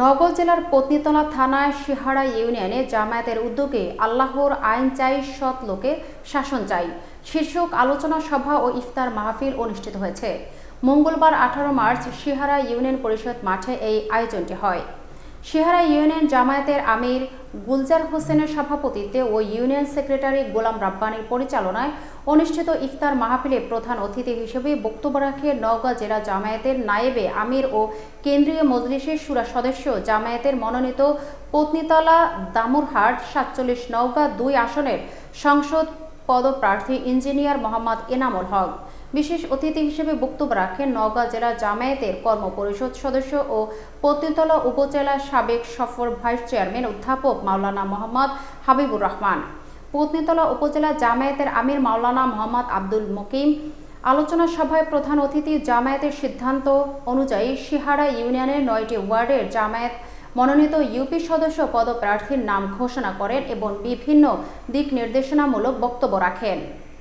নওগাঁ জেলার পত্নীতলা থানায় সিহারা ইউনিয়নে জামায়াতের উদ্যোগে আল্লাহর আইন চাই, সৎ লোকে শাসন চাই। শীর্ষক আলোচনা সভা ও ইফতার মাহফিল অনুষ্ঠিত হয়েছে। মঙ্গলবার আঠারো মার্চ সিহারা ইউনিয়ন পরিষদ মাঠে এই আয়োজনটি হয়। সিহারা ইউনিয়ন জামায়াতের আমির গুলজার হোসেনের সভাপতিত্বে ও ইউনিয়ন সেক্রেটারি গোলাম রাব্বানির পরিচালনায় অনুষ্ঠিত ইফতার মাহফিলে প্রধান অতিথি হিসেবে বক্তব্য রাখে নওগাঁ জেলা জামায়াতের নায়েবে আমির ও কেন্দ্রীয় মজলিসের সুরা সদস্য জামায়াতের মনোনীত পত্নীতলা দামুরহাট সাতচল্লিশ নওগাঁ দুই আসনের সংসদ পদপ্রার্থী ইঞ্জিনিয়ার মোহাম্মদ এনামুল হক। বিশেষ অতিথি হিসেবে বক্তব্য রাখেন নওগাঁ জেলা জামায়াতের কর্মপরিষদ সদস্য ও পত্নীতলা উপজেলা সাবেক সফর ভাইস চেয়ারম্যান অধ্যাপক মাওলানা মোহাম্মদ হাবিবুর রহমান। পত্নীতলা উপজেলা জামায়াতের আমির মাওলানা মোহাম্মদ আব্দুল মকিম। আলোচনা সভায় প্রধান অতিথি জামায়াতের সিদ্ধান্ত অনুযায়ী সিহারা ইউনিয়নের নয়টি ওয়ার্ডের জামায়াত মনোনীত ইউপি সদস্য পদপ্রার্থীর নাম ঘোষণা করেন এবং বিভিন্ন দিক নির্দেশনামূলক বক্তব্য রাখেন।